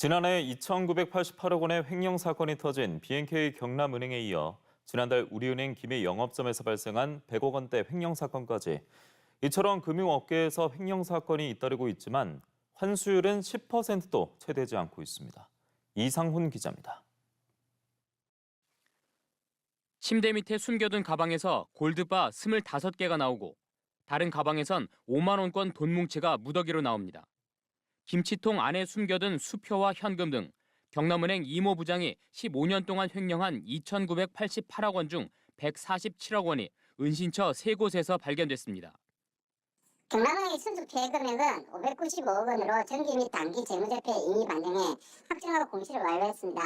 지난해 2,988억 원의 횡령 사건이 터진 BNK 경남은행에 이어 지난달 우리은행 김해 영업점에서 발생한 100억 원대 횡령 사건까지 이처럼 금융업계에서 횡령 사건이 잇따르고 있지만 환수율은 10%도 채 되지 않고 있습니다. 이상훈 기자입니다. 침대 밑에 숨겨둔 가방에서 골드바 25개가 나오고 다른 가방에선 5만 원권 돈 뭉치가 무더기로 나옵니다. 김치통 안에 숨겨둔 수표와 현금 등 경남은행 이모 부장이 15년 동안 횡령한 2,988억 원 중 147억 원이 은신처 세 곳에서 발견됐습니다. 경남은행의 순수 피해 금액은 595억 원으로 정기 및 단기 재무제표 임의 반영에 확정하고 공시를 완료했습니다.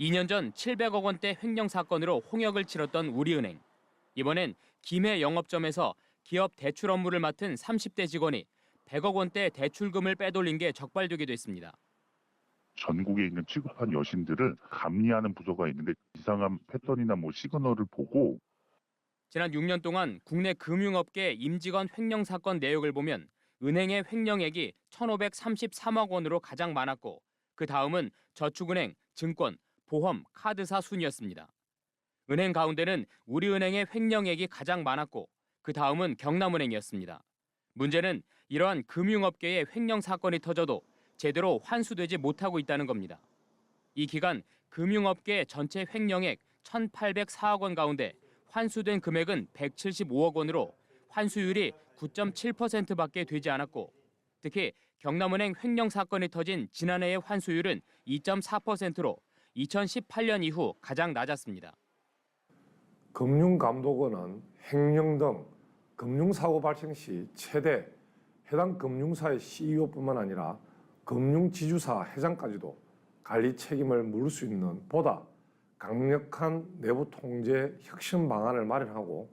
2년 전 700억 원대 횡령 사건으로 홍역을 치렀던 우리은행. 이번엔 김해 영업점에서 기업 대출 업무를 맡은 30대 직원이 100억 원대 대출금을 빼돌린 게 적발되기도 했습니다. 전국에 있는 취급한 여신들을 감리하는 부서가 있는데 이상한 패턴이나 뭐 시그널을 보고 지난 6년 동안 국내 금융업계 임직원 횡령 사건 내역을 보면 은행의 횡령액이 1,533억 원으로 가장 많았고 그 다음은 저축은행, 증권, 보험, 카드사 순이었습니다. 은행 가운데는 우리은행의 횡령액이 가장 많았고 그 다음은 경남은행이었습니다. 문제는 이러한 금융업계의 횡령 사건이 터져도 제대로 환수되지 못하고 있다는 겁니다. 이 기간 금융업계 전체 횡령액 1,804억 원 가운데 환수된 금액은 175억 원으로 환수율이 9.7%밖에 되지 않았고 특히 경남은행 횡령 사건이 터진 지난해의 환수율은 2.4%로 2018년 이후 가장 낮았습니다. 금융감독원은 횡령 등 금융사고 발생 시 최대 해당 금융사의 CEO뿐만 아니라 금융지주사 회장까지도 관리 책임을 물을 수 있는 보다 강력한 내부 통제 혁신 방안을 마련하고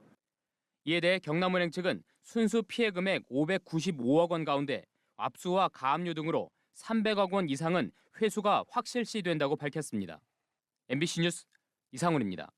이에 대해 경남은행 측은 순수 피해 금액 595억 원 가운데 압수와 가압류 등으로 300억 원 이상은 회수가 확실시 된다고 밝혔습니다. MBC 뉴스 이상훈입니다.